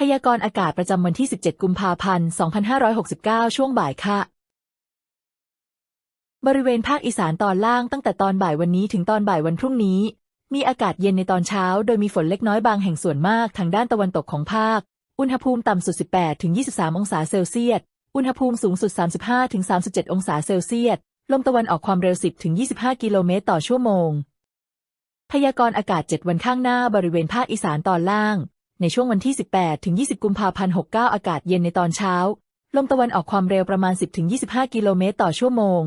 พยากรณ์อากาศประจำวันที่ 17 กุมภาพันธ์ 2569 ช่วงบ่ายค่ะ บริเวณภาคอีสานตอนล่างตั้งแต่ตอนบ่ายวันนี้ถึงตอนบ่ายวันพรุ่งนี้ มีอากาศเย็นในตอนเช้า โดยมีฝนเล็กน้อยบางแห่งส่วนมากทางด้านตะวันตกของภาค อุณหภูมิต่ำสุด 18 ถึง 23 องศาเซลเซียส อุณหภูมิสูงสุด 35 ถึง 37 องศาเซลเซียส ลมตะวันออกความเร็ว 10 ถึง 25 กิโลเมตรต่อชั่วโมง พยากรณ์อากาศ 7 วันข้างหน้าบริเวณภาคอีสานตอนล่าง ในช่วงวันที่ 18 ถึง 20 กุมภาพันธ์ 69 อากาศเย็นในตอนเช้า ลมตะวันออกความเร็วประมาณ 10 ถึง 25 กิโลเมตรต่อชั่วโมง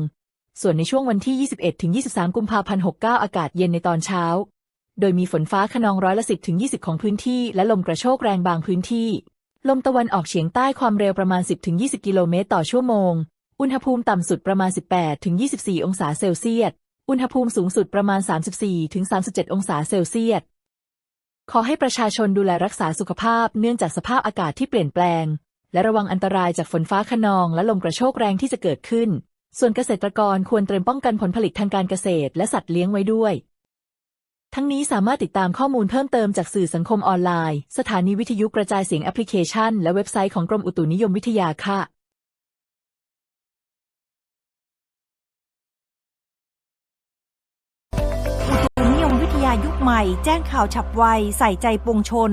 ส่วนในช่วงวันที่ 21 ถึง 23 กุมภาพันธ์ 69 อากาศเย็นในตอนเช้า โดยมีฝนฟ้าขนองร้อยละ 10 ถึง 20 ของพื้นที่ และลมกระโชกแรงบางพื้นที่ ลมตะวันออกเฉียงใต้ความเร็วประมาณ 10 ถึง 20 กิโลเมตรต่อชั่วโมง อุณหภูมิต่ำสุดประมาณ 18 ถึง 24 องศาเซลเซียส อุณหภูมิสูงสุดประมาณ 34 ถึง 37 องศาเซลเซียส ขอให้ประชาชนดูแลรักษาสุขภาพเนื่องจากสภาพอากาศที่เปลี่ยนแปลง และระวังอันตรายจากฝนฟ้าขนองและลมกระโชกแรงที่จะเกิดขึ้น ส่วนเกษตรกรควรเตรียมป้องกันผลผลิตทางการเกษตรและสัตว์เลี้ยงไว้ด้วย ทั้งนี้สามารถติดตามข้อมูลเพิ่มเติมจากสื่อสังคมออนไลน์ สถานีวิทยุกระจายเสียงแอปพลิเคชัน และเว็บไซต์ของกรมอุตุนิยมวิทยาค่ะ นายุคใหม่แจ้งข่าวฉับไวใส่ใจปวงชน